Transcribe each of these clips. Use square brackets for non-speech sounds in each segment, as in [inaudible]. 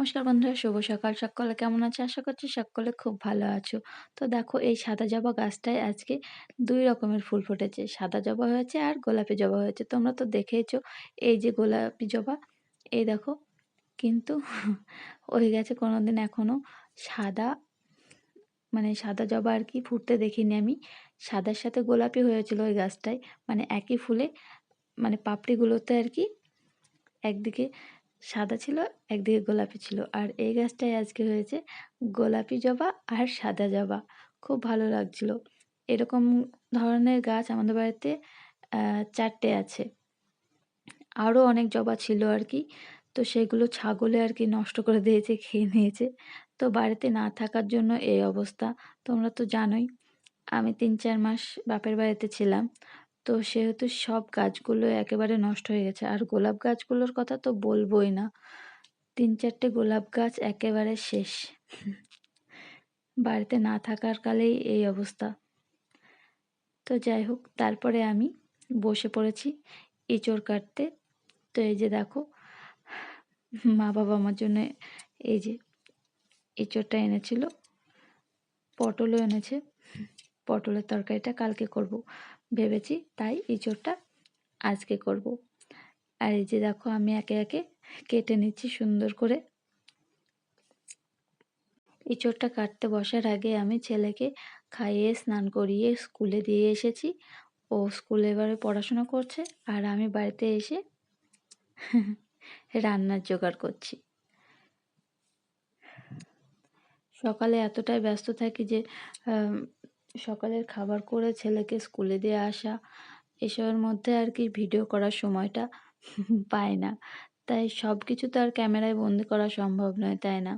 নমস্কার বন্ধুরা, শুভ সকাল। সকলে কেমন আছে? আশা করছি সকলে খুব ভালো আছো। তো দেখো, এই সাদা জবা গাছটায় আজকে দুই রকমের ফুল ফুটেছে। সাদা জবা হয়েছে আর গোলাপি জবা হয়েছে। তোমরা তো দেখেইছো, এই যে গোলাপি জবা, এই দেখো, কিন্তু ওই গাছে কোনোদিন এখনও সাদা মানে সাদা জবা আর কি ফুটতে দেখিনি আমি। সাদার সাথে গোলাপি হয়েছিল ওই গাছটায়। মানে একই ফুলে মানে পাপড়িগুলোতে আর কি একদিকে সাদা ছিল, একদিকে গোলাপি ছিল। আর এই গাছটাই আজকে হয়েছে গোলাপি জবা আর সাদা জবা। খুব ভালো লাগছিল। এরকম ধরনের গাছ আমাদের বাড়িতে চারটে আছে। আরও অনেক জবা ছিল আর কি। তো সেগুলো ছাগলে আর কি নষ্ট করে দিয়েছে, খেয়ে নিয়েছে। তো বাড়িতে না থাকার জন্য এই অবস্থা। তোমরা তো জানোই, আমি তিন চার মাস বাপের বাড়িতে ছিলাম। তো সেহেতু সব গাছগুলো একেবারে নষ্ট হয়ে গেছে। আর গোলাপ গাছগুলোর কথা তো বলবোই না। তিন চারটে গোলাপ গাছ একেবারে শেষ। বাড়িতে না থাকার কালেই এই অবস্থা। তো যাই হোক, তারপরে আমি বসে পড়েছি এঁচড় কাটতে। তো এই যে দেখো, মা বাবা আমার জন্য এই যে এঁচড়টা এনেছিল, পটলও এনেছে। পটলের তরকারিটা কালকে করব। ভেবেছি তাই এঁচোড়টা আজকে করব। আর এই যে দেখো, আমি একে একে কেটে নিচ্ছি সুন্দর করে। এঁচোড়টা কাটতে বসার আগে আমি ছেলেকে খাইয়ে স্নান করিয়ে স্কুলে দিয়ে এসেছি। ও স্কুলে এবারে পড়াশোনা করছে আর আমি বাড়িতে এসে রান্নার জোগাড় করছি। সকালে এতটাই ব্যস্ত থাকি যে সকালের খাবার করে ছেলেকে স্কুলে দিয়ে আসা, এসবের মধ্যে আর কি ভিডিও করার সময়টা [laughs] পায় না। তাই সব কিছু তো আর ক্যামেরায় বন্দি করা সম্ভব নয়, তাই না?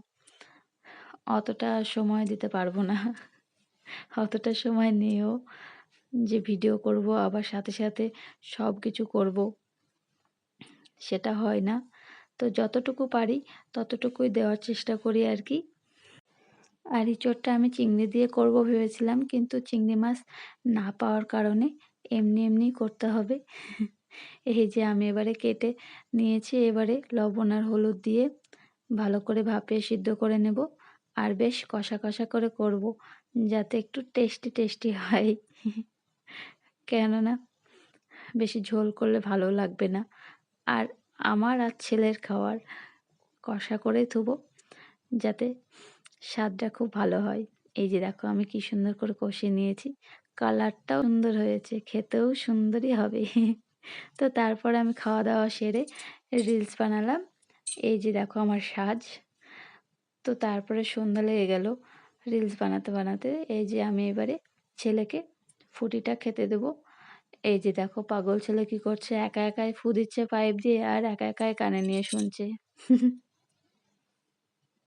অতটা সময় দিতে পারব না। অতটা সময় নিয়েও যে ভিডিও করব, আবার সাথে সাথে সব কিছু করব, সেটা হয় না। তো যতটুকু পারি ততটুকুই দেওয়ার চেষ্টা করি আর কি। আর ইঁচড়টা আমি চিংড়ি দিয়ে করব ভেবেছিলাম, কিন্তু চিংড়ি মাছ না পাওয়ার কারণে এমনি এমনি করতে হবে। এই যে আমি এবারে কেটে নিয়েছি, এবারে লবণ আর হলুদ দিয়ে ভালো করে ভাপে সিদ্ধ করে নেব। আর বেশ কষা কষা করে করব, যাতে একটু টেস্টি টেস্টি হয়। কেননা বেশি ঝোল করলে ভালো লাগবে না। আর আমার আর ছেলের খাওয়ার কষা করেই থুবো, যাতে স্বাদটা খুব ভালো হয়। এই যে দেখো আমি কি সুন্দর করে কষিয়ে নিয়েছি। কালারটাও সুন্দর হয়েছে, খেতেও সুন্দরই হবে। [laughs] তো তারপর আমি খাওয়া দাওয়া সেরে রিলস বানালাম। এই যে দেখো আমার সাজ। তো তারপরে সন্ধ্যা লেগে গেল রিলস বানাতে বানাতে। এই যে আমি এবারে ছেলেকে ফুটিটা খেতে দেবো। এই যে দেখো পাগল ছেলে কি করছে, একা একাই ফু দিচ্ছে পাইপ দিয়ে আর একা একাই কানে নিয়ে শুনছে। [laughs]